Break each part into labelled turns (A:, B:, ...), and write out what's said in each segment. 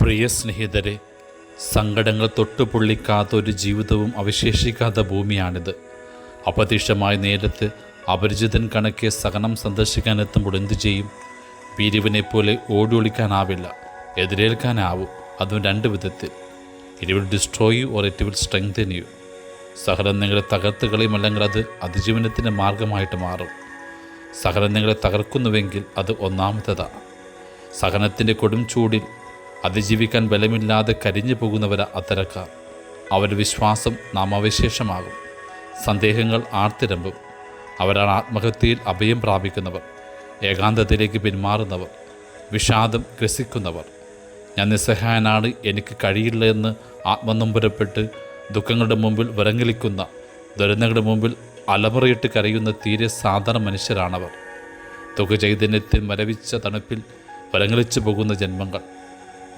A: പ്രിയ സ്നേഹിതരെ സങ്കടങ്ങൾ തൊട്ടുപൊള്ളിക്കാത്ത ഒരു ജീവിതവും അവശേഷിക്കാത്ത ഭൂമിയാണിത്. അപ്രതീക്ഷമായ നേരത്ത് അപരിചിതൻ കണക്കെ സഹനം സന്ദർശിക്കാനെത്തുമ്പോൾ എന്തു ചെയ്യും? പിരിവിനെ പോലെ ഓടി ഒളിക്കാനാവില്ല എതിരേൽക്കാനാവും അതും രണ്ട് വിധത്തിൽ. It will destroy you or it will strengthen you സഹനം നിങ്ങളെ തകർത്ത് കളയും അല്ലെങ്കിൽ അത് അതിജീവനത്തിന്റെ മാർഗമായിട്ട് മാറും. സഹനം നിങ്ങളെ തകർക്കുന്നുവെങ്കിൽ അത് ഒന്നാമത്തേതാണ്. സഹനത്തിന്റെ കൊടും ചൂടിൽ അതിജീവിക്കാൻ ബലമില്ലാതെ കരിഞ്ഞു പോകുന്നവരാ അത്തരക്കാർ. അവരുടെ വിശ്വാസം നാമാവശേഷമാകും സന്ദേഹങ്ങൾ ആർത്തിരമ്പും. അവരാണ് ആത്മഹത്യയിൽ അഭയം പ്രാപിക്കുന്നവർ. ഏകാന്തത്തിലേക്ക് പിന്മാറുന്നവർ. വിഷാദം ഗ്രസിക്കുന്നവർ. ഞാൻ നിസ്സഹായനാണ് എനിക്ക് കഴിയില്ല എന്ന് ആത്മനൊമ്പരപ്പെട്ട് ദുഃഖങ്ങളുടെ മുമ്പിൽ വിറങ്ങലിക്കുന്ന ദുരന്തങ്ങളുടെ മുമ്പിൽ അലമുറയിട്ട് കരയുന്ന തീരെ സാധാരണ മനുഷ്യരാണവർ. തുക ചൈതന്യത്തിൽ മരവിച്ച തണുപ്പിൽ വിറങ്ങലിച്ചു പോകുന്ന ജന്മങ്ങൾ.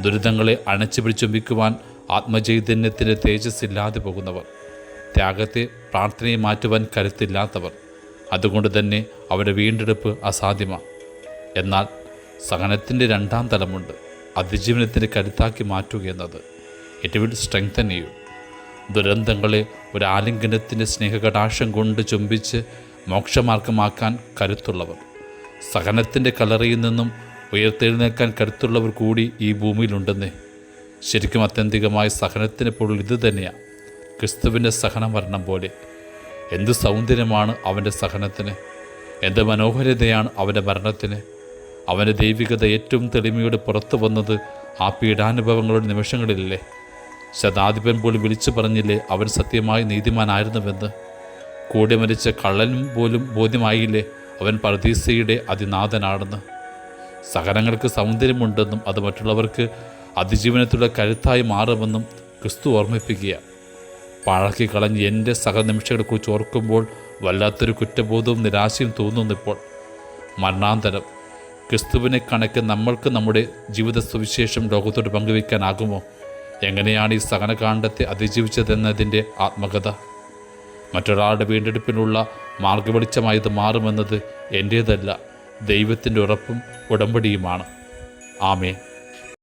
A: ദുരിതങ്ങളെ അണച്ചു പിടിച്ചുമ്പിക്കുവാൻ ആത്മചൈതന്യത്തിന്റെ തേജസ് ഇല്ലാതെ പോകുന്നവർ. ത്യാഗത്തെ പ്രാർത്ഥനയെ മാറ്റുവാൻ കരുത്തില്ലാത്തവർ. അതുകൊണ്ട് തന്നെ അവരുടെ വീണ്ടെടുപ്പ് അസാധ്യമാണ് എന്നാൽ സഹനത്തിന്റെ രണ്ടാം തലമുണ്ട്. അതിജീവനത്തിന്റെ കരുത്താക്കി മാറ്റുക എന്നത്. ഇറ്റ് വിൽ സ്ട്രെങ്തൻ യു ദുരന്തങ്ങളെ ഒരു ആലിംഗനത്തിന്റെ സ്നേഹകടാക്ഷം കൊണ്ട് ചുംബിച്ച് മോക്ഷമാർഗമാക്കാൻ കരുത്തുള്ളവർ. സഹനത്തിന്റെ കലറിയിൽ നിന്നും ഉയർത്തെഴുന്നേൽക്കാൻ കരുത്തുള്ളവർ കൂടി ഈ ഭൂമിയിലുണ്ടെന്നേ. ശരിക്കും അത്യന്തികമായ സഹനത്തിന് പൊരുൾ ഇത് തന്നെയാണ് ക്രിസ്തുവിന്റെ സഹനം വരണം പോലെ. എന്ത് സൗന്ദര്യമാണ് അവന്റെ സഹനത്തിന്? എന്ത് മനോഹരതയാണ് അവന്റെ മരണത്തിന്? അവന്റെ ദൈവികത ഏറ്റവും തെളിമയോടെ പുറത്തു വന്നത് ആ പീഡാനുഭവങ്ങളുടെ നിമിഷങ്ങളിലല്ലേ? ശതാധിപൻ പോലും വിളിച്ചു പറഞ്ഞില്ലേ അവൻ സത്യമായി നീതിമാനായിരുന്നുവെന്ന്? കൂടെ മരിച്ച കള്ളനും പോലും ബോധ്യമായില്ലേ അവൻ പർദീസയുടെ അതിനാഥനാണെന്ന്? സഹനങ്ങൾക്ക് സൗന്ദര്യമുണ്ടെന്നും അത് മറ്റുള്ളവർക്ക് അതിജീവനത്തിലുള്ള കരുത്തായി മാറുമെന്നും ക്രിസ്തു ഓർമ്മിപ്പിക്കുക. പാഴക്കി കളഞ്ഞ് എന്റെ സഹനിമിഷങ്ങളെക്കുറിച്ച് ഓർക്കുമ്പോൾ വല്ലാത്തൊരു കുറ്റബോധവും നിരാശയും തോന്നുന്നു ഇപ്പോൾ. മരണാന്തരം. ക്രിസ്തുവിനെ കണക്ക് നമ്മൾക്ക് നമ്മുടെ ജീവിത സുവിശേഷം ലോകത്തോട് പങ്കുവയ്ക്കാനാകുമോ? എങ്ങനെയാണ് ഈ സഹനകാണ്ഡത്തെ അതിജീവിച്ചതെന്നതിന്റെ ആത്മകഥ? മറ്റൊരാളുടെ വീണ്ടെടുപ്പിനുള്ള മാർഗവെളിച്ചമായത് മാറുമെന്നത് എന്റേതല്ല. ദൈവത്തിന്റെ ഉറപ്പും ഉടമ്പടിയുമാണ്. ആമേ